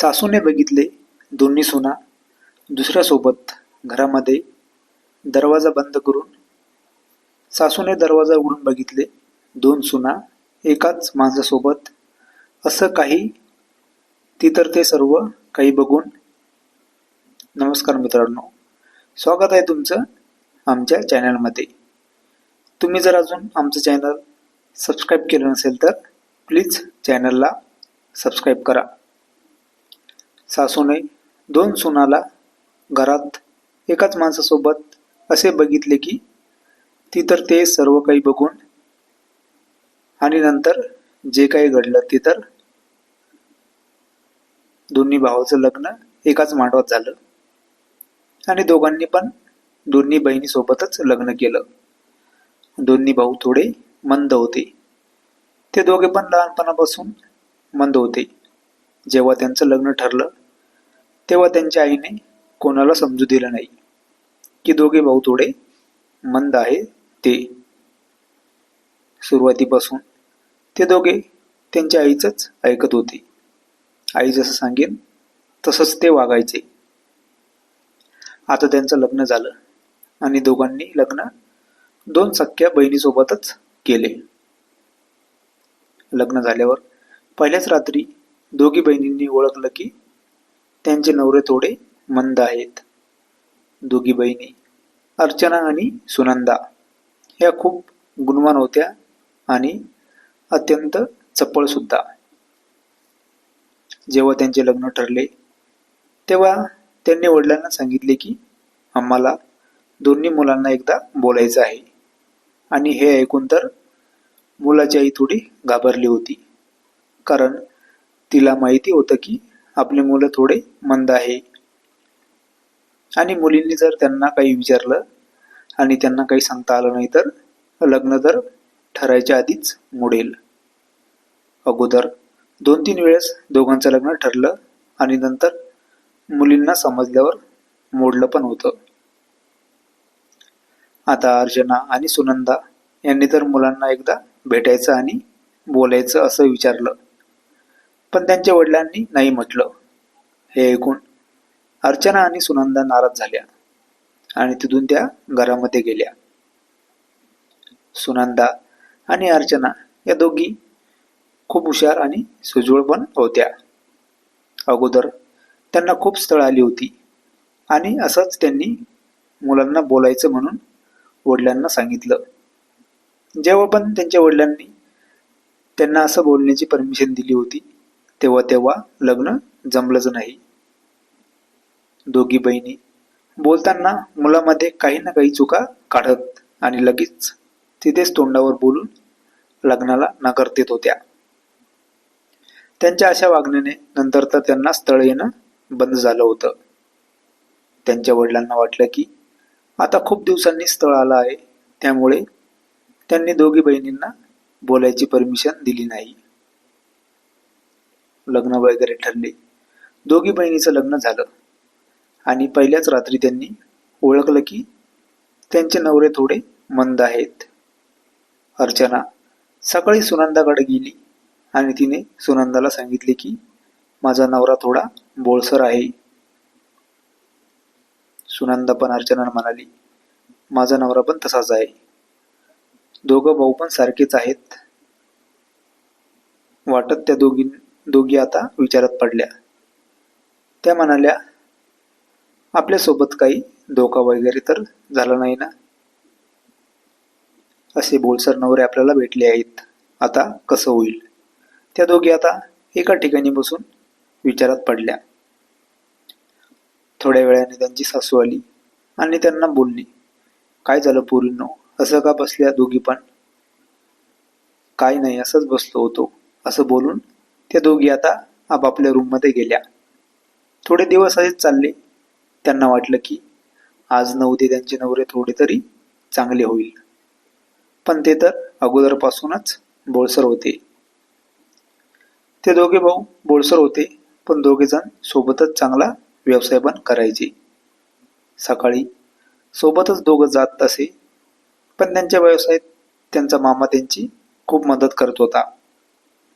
सासूने बघितले दोन्ही सुना दुसऱ्यासोबत घरामध्ये दरवाजा बंद करून सासूने दरवाजा उघडून बघितले. दोन सुना एकाच माणसासोबत असं काही ती तर ते सर्व काही बघून. नमस्कार मित्रांनो. स्वागत आहे तुमचं आमच्या चॅनलमध्ये. तुम्ही जर अजून आमचं चॅनल सबस्क्राईब केलं नसेल तर प्लीज चॅनलला सबस्क्राईब करा. सासूने दोन सुनाला घरात एकाच माणसासोबत असे बघितले की ती तर ते सर्व काही बघून आणि नंतर जे काही घडलं ते तर दोन्ही भावाचं लग्न एकाच मांडवात झालं. आणि दोघांनी पण दोन्ही बहिणीसोबतच लग्न केलं. दोन्ही भाऊ थोडे मंद होते. ते दोघे पण लहानपणापासून मंद होते. जेव्हा त्यांचं लग्न ठरलं तेव्हा त्यांच्या आईने कोणाला समजू दिलं नाही. की दोघे भाऊ थोडे मंद आहे ते सुरुवातीपासून ते दोघे त्यांच्या आईचंच ऐकत होते. आई जसं सांगेन तसंच ते वागायचे. आता त्यांचं लग्न झालं आणि दोघांनी लग्न दोन सख्या बहिणीसोबतच केले. लग्न झाल्यावर पहिल्याच रात्री दोघी बहिणींनी ओळखलं की त्यांचे नवरे थोडे मंद आहेत. दोघी बहिणी अर्चना आणि सुनंदा ह्या खूप गुणवान होत्या आणि अत्यंत चपळसुद्धा जेव्हा त्यांचे लग्न ठरले तेव्हा त्यांनी वडिलांना सांगितले की आम्हाला दोन्ही मुलांना एकदा बोलायचं आहे. आणि हे ऐकून तर मुलाची आई थोडी घाबरली होती कारण तिला माहिती होतं की आपले मुलं थोडे मंद आहे. आणि मुलींनी जर त्यांना काही विचारलं आणि त्यांना काही सांगता आलं नाही तर लग्न तर ठरायच्या आधीच मोडेल. अगोदर दोन तीन वेळेस दोघांचं लग्न ठरलं आणि नंतर मुलींना समजल्यावर मोडलं पण होतं. आता अर्चना आणि सुनंदा यांनी तर मुलांना एकदा भेटायचं आणि बोलायचं असं विचारलं. पण त्यांच्या वडिलांनी नाही म्हटलं. हे ऐकून अर्चना आणि सुनंदा नाराज झाल्या आणि तिथून त्या घरामध्ये गेल्या. सुनंदा आणि अर्चना या दोघी खूप हुशार आणि सुजूळ पण होत्या. अगोदर त्यांना खूप स्थळ आली होती आणि असंच त्यांनी मुलांना बोलायचं म्हणून वडिलांना सांगितलं. जेव्हा पण त्यांच्या वडिलांनी त्यांना असं बोलण्याची परमिशन दिली होती तेव्हा तेव्हा लग्न जमलंच नाही. दोघी बहिणी बोलताना मुलामध्ये काही ना काही चुका काढत आणि लगेच तिथेच तोंडावर बोलून लग्नाला नकार देत होत्या. त्यांच्या अशा वागण्याने नंतर तर त्यांना स्थळ येणं बंद झालं होतं. त्यांच्या वडिलांना वाटलं की आता खूप दिवसांनी स्थळ आलं आहे त्यामुळे त्यांनी दोघी बहिणींना बोलायची परमिशन दिली नाही. लग्न वगैरे ठरले. दोघी बहिणीचं लग्न झालं. आणि पहिल्याच रात्री त्यांनी ओळखलं की त्यांचे नवरे थोडे मंद आहेत. अर्चना सकाळी सुनंदाकडे गेली आणि तिने सुनंदाला सांगितले की माझा नवरा थोडा बोळसर आहे. सुनंदा पण अर्चना म्हणाली माझा नवरा पण तसाच आहे. दोघं भाऊ पण सारखेच आहेत. वाटत त्या दोघी दोघी आता विचारात पडल्या. त्या म्हणाल्या आपल्यासोबत काही धोका वगैरे तर झाला नाही ना? असे बोलसर नवरे आपल्याला भेटले आहेत. आता कसं होईल? त्या दोघी आता एका ठिकाणी बसून विचारात पडल्या. थोड्या वेळाने त्यांची सासू आली आणि त्यांना बोलली काय झालं पोरींनो? असं का बसल्या दोघी पण? काय नाही असंच बसलो होतो. असं बोलून त्या दोघी आता आपापल्या रूममध्ये गेल्या. थोडे दिवस असेच चालले. त्यांना वाटलं की आज न उद्या त्यांचे नवरे थोडे तरी चांगले होईल. पण ते तर अगोदरपासूनच बोळसर होते. ते दोघे भाऊ बोळसर होते पण दोघे जण सोबतच चांगला व्यवसाय पण करायचे. सकाळी सोबतच दोघं जात असे पण त्यांच्या व्यवसायात त्यांचा मामा त्यांची खूप मदत करत होता.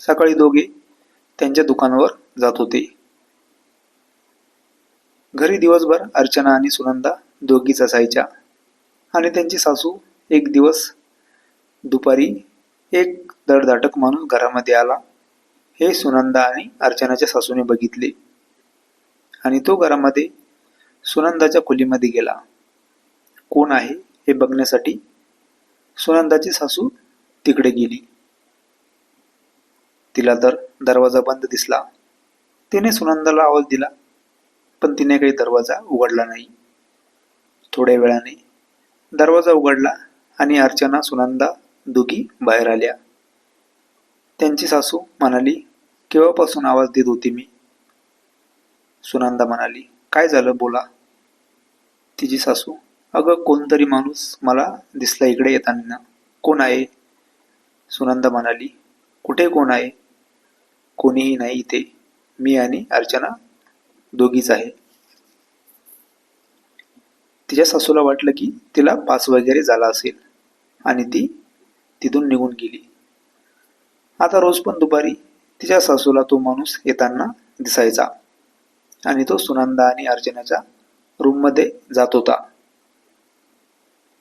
सकाळी दोघे त्यांच्या दुकानावर जात होते. घरी दिवसभर अर्चना आणि सुनंदा दोघीच असायच्या आणि त्यांची सासू एक दिवस दुपारी एक धडधाटक माणूस घरामध्ये आला. हे सुनंदा आणि अर्चनाच्या सासूने बघितले आणि तो घरामध्ये सुनंदाच्या खोलीमध्ये गेला. कोण आहे हे बघण्यासाठी सुनंदाची सासू तिकडे गेली. तिला तर दरवाजा बंद दिसला. तिने सुनंदाला आवाज दिला पण तिने काही दरवाजा उघडला नाही. थोड्या वेळाने दरवाजा उघडला आणि अर्चना सुनंदा दोघी बाहेर आल्या. त्यांची सासू म्हणाली केव्हापासून आवाज देत होती मी? सुनंदा म्हणाली काय झालं बोला. तिची सासू अगं कोणतरी माणूस मला दिसला इकडे येताना. कोण आहे? सुनंदा म्हणाली कुठे कोण आहे? कोणीही नाही इथे. मी आणि अर्चना दोघीच आहे. तिच्या सासूला वाटलं की तिला पास वगैरे झाला असेल आणि ती तिथून निघून गेली. आता रोज पण दुपारी तिच्या सासूला तो माणूस येताना दिसायचा आणि तो सुनंदा आणि अर्चनाच्या रूममध्ये जात होता.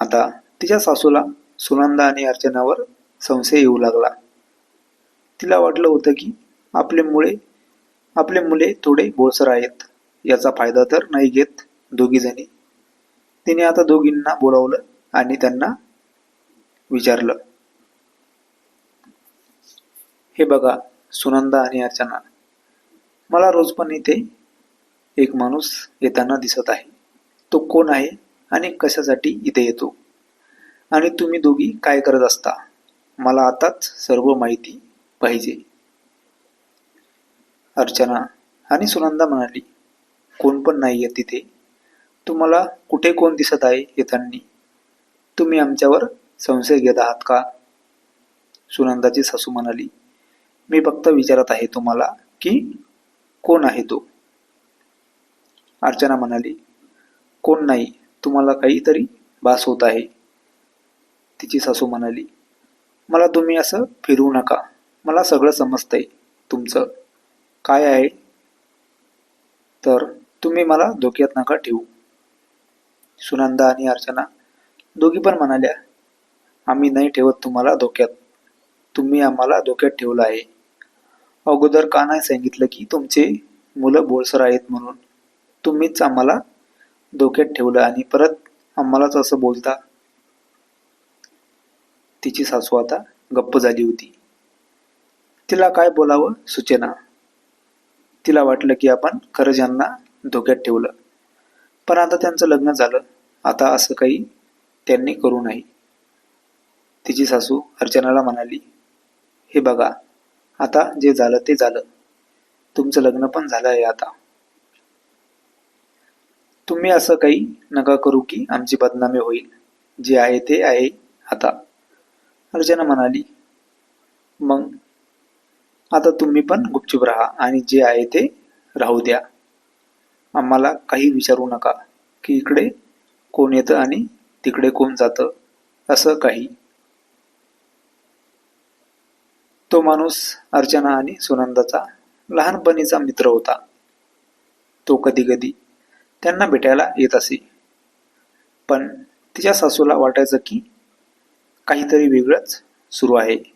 आता तिच्या सासूला सुनंदा आणि अर्चनावर संशय येऊ लागला. तिला वाटलं होतं की आपले मुळे आपले मुले थोडे बोळसर आहेत. याचा फायदा तर नाही घेत दोघीजणी. तिने आता दोघींना बोलावलं आणि त्यांना विचारलं. हे बघा सुनंदा आणि अर्चना. मला रोज पण इथे एक माणूस येताना दिसत आहे. तो कोण आहे आणि कशासाठी इथे येतो? आणि तुम्ही दोघी काय करत असता? मला आताच सर्व माहिती पाहिजे. अर्चना आणि सुनंदा म्हणाली कोण पण नाही आहे तिथे. तुम्हाला कुठे कोण दिसत आहे येताना? तुम्ही आमच्यावर संशय घेत आहात का? सुनंदाची सासू म्हणाली मी फक्त विचारत आहे तुम्हाला की कोण आहे तो? अर्चना म्हणाली कोण नाही तुम्हाला काहीतरी भास होत आहे. तिची सासू म्हणाली मला तुम्ही असं फिरू नका. मला सगळं समजतंय तुमचं. काय आहे? तर तुम्ही मला धोक्यात नका ठेवू. सुनंदा आणि अर्चना दोघी पण म्हणाल्या आम्ही नाही ठेवत तुम्हाला धोक्यात. तुम्ही आम्हाला धोक्यात ठेवलं आहे. अगोदर का नाही सांगितलं की तुमचे मुलं बोळसर आहेत म्हणून? तुम्हीच आम्हाला धोक्यात ठेवलं आणि परत आम्हालाच असं बोलता? तिची सासू आता गप्प झाली होती. तिला काय बोलावं? सूचना. तिला वाटलं की आपण खरंच यांना धोक्यात ठेवलं. पण आता त्यांचं लग्न झालं. आता असं काही त्यांनी करू नये तिची सासू अर्चनाला म्हणाली हे बघा आता जे झालं ते झालं. तुमचं लग्न पण झालं आहे आता. तुम्ही असं काही नका करू की आमची बदनामी होईल. जे आहे ते आहे आता. अर्चना म्हणाली मग आता तुम्ही पण गुपचूप राहा आणि जे आहे ते राहू द्या. आम्हाला काही विचारू नका की इकडे कोण येतं आणि तिकडे कोण जातं असं काही. तो माणूस अर्चना आणि सुनंदाचा लहानपणीचा मित्र होता. तो कधी कधी त्यांना भेटायला येत असे. पण तिच्या सासूला वाटायचं की काहीतरी वेगळंच सुरू आहे.